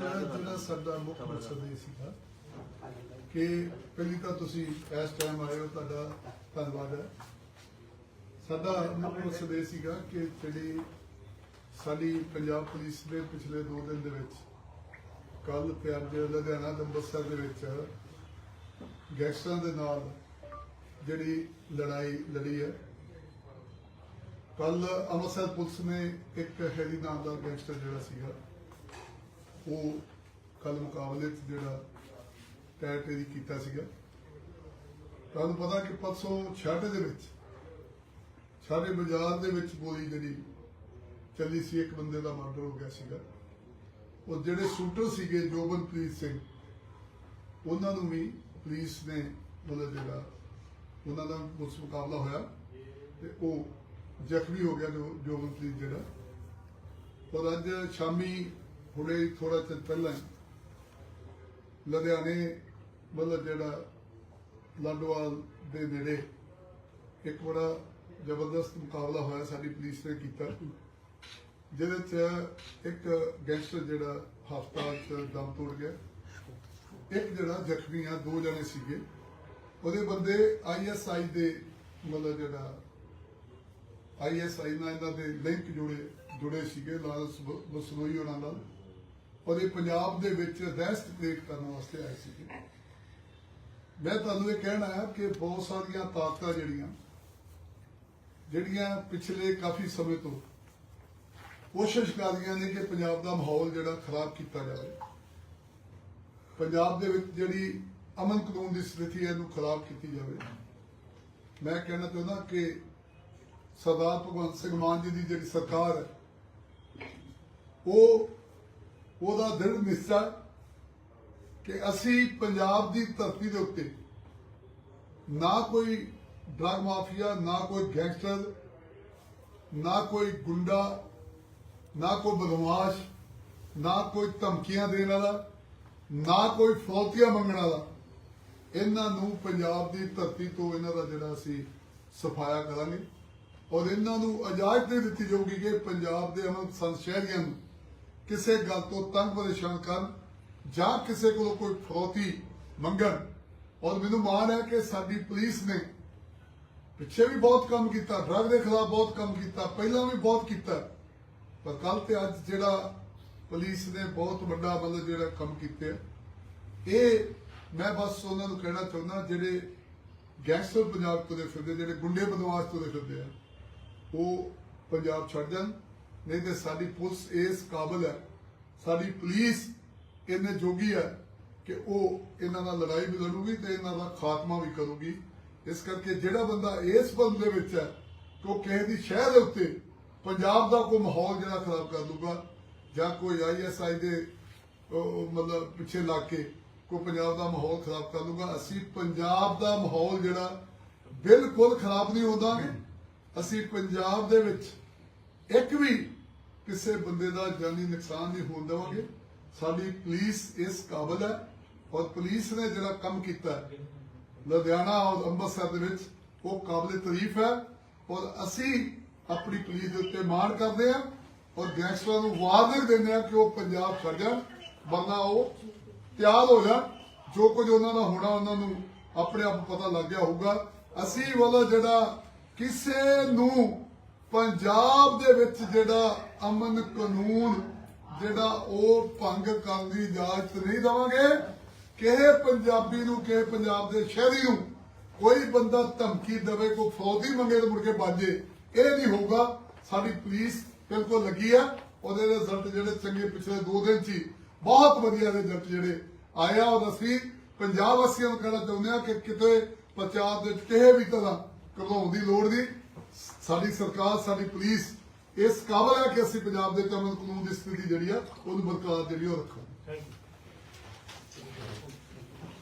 ਜਿਹੜਾ ਸਾਡਾ ਮੁੱਖ ਮਕਸਦ ਇਹ ਸੀਗਾ ਕਿ ਪਹਿਲੀ ਤਾਂ ਤੁਸੀਂ ਇਸ ਟਾਈਮ ਆਏ ਹੋ ਤੁਹਾਡਾ ਧੰਨਵਾਦ ਹੈ। ਸਾਡਾ ਮੁੱਖ ਮਕਸਦ ਇਹ ਸੀਗਾ ਕਿ ਜਿਹੜੀ ਸਾਡੀ ਪੰਜਾਬ ਪੁਲਿਸ ਦੇ ਪਿਛਲੇ 2 ਦਿਨ ਦੇ ਵਿੱਚ ਕੱਲ ਤੇ ਅੱਜ ਲੁਧਿਆਣਾ ਤੇ ਅੰਮ੍ਰਿਤਸਰ ਦੇ ਵਿੱਚ ਗੈਂਗਸਟਰਾਂ ਦੇ ਨਾਲ ਜਿਹੜੀ ਲੜਾਈ ਲੜੀ ਹੈ। ਕੱਲ ਅੰਮ੍ਰਿਤਸਰ ਪੁਲਿਸ ਨੇ ਇੱਕ ਹੈਰੀ ਨਾਮ ਦਾ ਗੈਂਗਸਟਰ ਜਿਹੜਾ ਸੀਗਾ ਉਹ ਕੱਲ ਮੁਕਾਬਲੇ 'ਚ ਜਿਹੜਾ ਟੈਟੇਰੀ ਕੀਤਾ ਸੀਗਾ। ਤੁਹਾਨੂੰ ਪਤਾ ਕਿ ਪਰਸੋਂ ਛਾਟੇ ਦੇ ਵਿੱਚ, ਸਾਡੇ ਬਾਜ਼ਾਰ ਦੇ ਵਿੱਚ ਗੋਲੀ ਜਿਹੜੀ ਚੱਲੀ ਸੀ, ਇੱਕ ਬੰਦੇ ਦਾ ਮਰਡਰ ਹੋ ਗਿਆ ਸੀਗਾ। ਉਹ ਜਿਹੜੇ ਸ਼ੂਟਰ ਸੀਗੇ, ਜੋਬਨਪ੍ਰੀਤ ਸਿੰਘ, ਉਹਨਾਂ ਨੂੰ ਵੀ ਪੁਲਿਸ ਨੇ ਮਤਲਬ ਜਿਹੜਾ ਉਹਨਾਂ ਦਾ ਉਸ ਮੁਕਾਬਲਾ ਹੋਇਆ ਤੇ ਉਹ ਜ਼ਖਮੀ ਹੋ ਗਿਆ ਜੋ ਜੋਬਨਪ੍ਰੀਤ ਜਿਹੜਾ। ਪਰ ਅੱਜ ਸ਼ਾਮੀ ਹੁਣੇ ਥੋੜਾ ਚਿਰ ਪਹਿਲਾਂ ਲੁਧਿਆਣੇ ਮਤਲਬ ਜਿਹੜਾ ਲਾਡੋਵਾਲ ਦੇ ਨੇੜੇ ਇੱਕ ਬੜਾ ਜ਼ਬਰਦਸਤ ਮੁਕਾਬਲਾ ਹੋਇਆ ਸਾਡੀ ਪੁਲਿਸ ਨੇ ਕੀਤਾ। ਜਿਹਦੇ ਚ ਇੱਕ ਗੈਂਗਸਟਰ ਜਿਹੜਾ ਹਸਪਤਾਲ ਚ ਦਮ ਤੋੜ ਗਿਆ। ਇੱਕ ਜਿਹੜਾ ਜ਼ਖਮੀ ਆ, ਦੋ ਜਣੇ ਸੀਗੇ। ਉਹਦੇ ਬੰਦੇ ਆਈਐਸਆਈ ਦੇ ਮਤਲਬ ਜਿਹੜਾ ਆਈਐਸਆਈ ਨਾਲ ਇਹਨਾਂ ਦੇ ਲਿੰਕ ਜੁੜੇ ਜੁੜੇ ਸੀਗੇ ਲਾਲਸ ਬਸਨੋਈ ਉਹਨਾਂ ਨਾਲ। ਔਰ ਇਹ ਪੰਜਾਬ ਦੇ ਵਿੱਚ ਰੈਸਟ ਕ੍ਰੀਏਟ ਕਰਨ ਵਾਸਤੇ ਆਏ ਸੀਗੇ ਮੈਂ ਤੁਹਾਨੂੰ ਇਹ ਕਹਿਣਾ ਹੈ ਕਿ ਬਹੁਤ ਸਾਰੀਆਂ ਤਾਕਤਾਂ ਜਿਹੜੀਆਂ ਜਿਹੜੀਆਂ ਪਿਛਲੇ ਕਾਫੀ ਸਮੇਂ ਤੋਂ ਕੋਸ਼ਿਸ਼ ਕਰ ਰਹੀਆਂ ਨੇ ਕਿ ਪੰਜਾਬ ਦਾ ਮਾਹੌਲ ਜਿਹੜਾ ਖਰਾਬ ਕੀਤਾ ਜਾਵੇ। ਪੰਜਾਬ ਦੇ ਵਿੱਚ ਜਿਹੜੀ ਅਮਨ ਕਾਨੂੰਨ ਦੀ ਸਥਿਤੀ ਹੈ, ਇਹਨੂੰ ਖਰਾਬ ਕੀਤੀ ਜਾਵੇ। ਮੈਂ ਕਹਿਣਾ ਚਾਹੁੰਦਾ ਕਿ ਸਰਦਾਰ ਭਗਵੰਤ ਸਿੰਘ ਮਾਨ ਜੀ ਦੀ ਜਿਹੜੀ ਸਰਕਾਰ ਹੈ, ਉਹ ਉਹਦਾ ਦ੍ਰਿੜ ਨਿਸ਼ਚਾ ਕਿ ਅਸੀਂ ਪੰਜਾਬ ਦੀ ਧਰਤੀ ਦੇ ਉੱਤੇ ਨਾ ਕੋਈ ਡਰਗ ਮਾਫੀਆ ਨਾ ਕੋਈ ਗੈਂਗਸਟਰ ਨਾ ਕੋਈ ਗੁੰਡਾ, ਨਾ ਕੋਈ ਬਦਮਾਸ਼, ਨਾ ਕੋਈ ਧਮਕੀਆਂ ਦੇਣ ਵਾਲਾ, ਨਾ ਕੋਈ ਫੌਤੀਆਂ ਮੰਗਣ ਵਾਲਾ, ਇਹਨਾਂ ਨੂੰ ਪੰਜਾਬ ਦੀ ਧਰਤੀ ਤੋਂ ਇਹਨਾਂ ਦਾ ਜਿਹੜਾ ਅਸੀਂ ਸਫਾਇਆ ਕਰਾਂਗੇ ਔਰ ਇਹਨਾਂ ਨੂੰ ਇਜਾਜ਼ਤ ਨਹੀਂ ਦਿੱਤੀ ਜਾਊਗੀ ਕਿ ਪੰਜਾਬ ਦੇ ਅਮਨ ਪਸੰਦ ਸ਼ਹਿਰੀਆਂ ਨੂੰ ਕਿਸੇ ਗੱਲ ਤੋਂ ਤੰਗ ਪਰੇਸ਼ਾਨ ਕਰਨ ਜਾਂ ਕਿਸੇ ਕੋਲੋਂ ਕੋਈ ਫਰੋਤੀ ਮੰਗਣ। ਔਰ ਮੈਨੂੰ ਮਾਣ ਹੈ ਕਿ ਸਾਡੀ ਪੁਲਿਸ ਨੇ ਪਿੱਛੇ ਵੀ ਬਹੁਤ ਕੰਮ ਕੀਤਾ, ਡਰਗ ਦੇ ਖਿਲਾਫ ਬਹੁਤ ਕੰਮ ਕੀਤਾ, ਪਹਿਲਾਂ ਵੀ ਬਹੁਤ ਕੀਤਾ। ਪਰ ਕੱਲ ਤੇ ਅੱਜ ਜਿਹੜਾ ਪੁਲਿਸ ਨੇ ਬਹੁਤ ਵੱਡਾ ਮਤਲਬ ਜਿਹੜਾ ਕੰਮ ਕੀਤੇ ਇਹ ਮੈਂ ਬਸ ਉਹਨਾਂ ਨੂੰ ਕਹਿਣਾ ਚਾਹੁੰਦਾ, ਜਿਹੜੇ ਗੈਂਗਸਟਰ ਪੰਜਾਬ ਤੋਂ ਦੇ ਫਿਰਦੇ, ਜਿਹੜੇ ਗੁੰਡੇ ਬਦਮਾਸ਼ ਤੋਂ ਦੇ ਫਿਰਦੇ ਆ, ਉਹ ਪੰਜਾਬ ਛੱਡ ਜਾਣ। ਨਹੀਂ ਤੇ ਸਾਡੀ ਪੁਲਿਸ ਇਸ ਕਾਬਲ ਹੈ, ਸਾਡੀ ਪੁਲਿਸ ਇਹਨੇ ਜੋਗੀ ਹੈ ਕਿ ਉਹ ਇਹਨਾਂ ਨਾਲ ਲੜਾਈ ਵੀ ਲੜੂਗੀ ਤੇ ਇਹਨਾਂ ਦਾ ਖਾਤਮਾ ਵੀ ਕਰੂਗੀ। ਇਸ ਕਰਕੇ ਜਿਹੜਾ ਬੰਦਾ ਇਸ ਬੰਦ ਦੇ ਵਿੱਚ ਹੈ ਉਹ ਕਿਸੇ ਦੀ ਸ਼ਹਿਰ ਦੇ ਉੱਤੇ ਪੰਜਾਬ ਦਾ ਕੋਈ ਮਾਹੌਲ ਜਿਹੜਾ ਖਰਾਬ ਕਰ ਲੂਗਾ ਜਾਂ ਕੋਈ ਆਈਐਸਆਈ ਦੇ ਉਹ- ਉਹ ਮਤਲਬ ਪਿੱਛੇ ਲਾ ਕੇ ਕੋਈ ਪੰਜਾਬ ਦਾ ਮਾਹੌਲ ਖਰਾਬ ਕਰ ਲੂਗਾ ਅਸੀਂ ਪੰਜਾਬ ਦਾ ਮਾਹੌਲ ਜਿਹੜਾ ਬਿਲਕੁਲ ਖਰਾਬ ਨਹੀਂ ਹੁੰਦਾ ਅਸੀਂ ਪੰਜਾਬ ਦੇ ਵਿੱਚ ਇੱਕ ਵੀ ਕਿਸੇ ਬੰਦੇ ਦਾ ਜਾਨੀ ਨੁਕਸਾਨ ਨਹੀਂ ਹੋਣ ਦੇਵਾਂਗੇ। ਸਾਡੀ ਪੁਲਿਸ ਇਸ ਕਾਬਲ ਹੈ ਔਰ ਪੁਲਿਸ ਨੇ ਜਿਹੜਾ ਕੰਮ ਕੀਤਾ ਲੁਧਿਆਣਾ ਔਰ ਅੰਮ੍ਰਿਤਸਰ ਦੇ ਵਿੱਚ, ਉਹ ਕਾਬਲੇ ਤਾਰੀਫ ਹੈ ਔਰ ਅਸੀਂ ਆਪਣੀ ਪੁਲਿਸ ਦੇ ਉੱਤੇ ਮਾਣ ਕਰਦੇ ਹਾਂ ਔਰ ਗੈਂਗਸਟਰਾਂ ਨੂੰ ਵਾਰਨਿੰਗ ਦਿੰਦੇ ਹਾਂ ਕਿ ਉਹ ਪੰਜਾਬ ਛੱਡ ਜਾਣ ਵਰਨਾ ਉਹ ਤਿਆਰ ਹੋ ਜਾਣ। ਜੋ ਕੁਝ ਉਹਨਾਂ ਦਾ ਹੋਣਾ, ਉਹਨਾਂ ਨੂੰ ਆਪਣੇ ਆਪ ਪਤਾ ਲੱਗ ਗਿਆ ਹੋਊਗਾ। ਅਸੀਂ ਵਾਲਾ ਜਿਹੜਾ ਕਿਸੇ ਨੂੰ ਪੰਜਾਬ ਦੇ ਵਿੱਚ ਜਿਹੜਾ ਅਮਨ ਕਾਨੂੰਨ, ਜਿਹੜਾ ਉਹ ਭੰਗ ਕਰਨ ਦੀ ਇਜਾਜ਼ਤ ਨਹੀਂ ਦੇਵਾਂਗੇ, ਕਿਸੇ ਪੰਜਾਬੀ ਨੂੰ, ਕਿਸੇ ਪੰਜਾਬ ਦੇ ਸ਼ਹਿਰੀ ਨੂੰ ਕੋਈ ਬੰਦਾ ਧਮਕੀ ਦੇਵੇ, ਕੋਈ ਫੌਜੀ ਮੰਗੇ ਤੇ ਮੁੜ ਕੇ ਬਾਜੇ। ਇਹ ਨਹੀਂ ਹੋਊਗਾ। ਸਾਡੀ ਪੁਲਿਸ ਬਿਲਕੁਲ ਲੱਗੀ ਆ। ਉਹਦੇ ਰਿਜ਼ਲਟ ਜਿਹੜੇ ਚੰਗੇ ਪਿਛਲੇ 2 ਦਿਨ ਸੀ ਬਹੁਤ ਵਧੀਆ ਰਿਜ਼ਲਟ ਜਿਹੜੇ ਆਇਆ ਔਰ ਅਸੀਂ ਪੰਜਾਬ ਵਾਸੀਆਂ ਨੂੰ ਕਹਿਣਾ ਚਾਹੁੰਦੇ ਆ ਕਿ ਕਿਤੇ ਪ੍ਰਚਾਰ ਦੇ ਕਿਸੇ ਵੀ ਤਰ੍ਹਾਂ ਘਬਰਾਉਣ ਦੀ ਲੋੜ ਨਹੀਂ। ਸਾਡੀ ਸਰਕਾਰ, ਸਾਡੀ ਪੁਲਿਸ ਇਸ ਕਾਬਲ ਹੈ ਕਿ ਅਸੀਂ ਪੰਜਾਬ ਦੇ ਕਾਨੂੰਨ ਕਾਨੂੰਨ ਦੀ ਸਥਿਤੀ ਜਿਹੜੀ ਆ, ਉਹਨੂੰ ਬਰਕਰਾਰ ਜਿਹੜੀ ਉਹ ਰੱਖਾਂ ਥੈਂਕ ਯੂ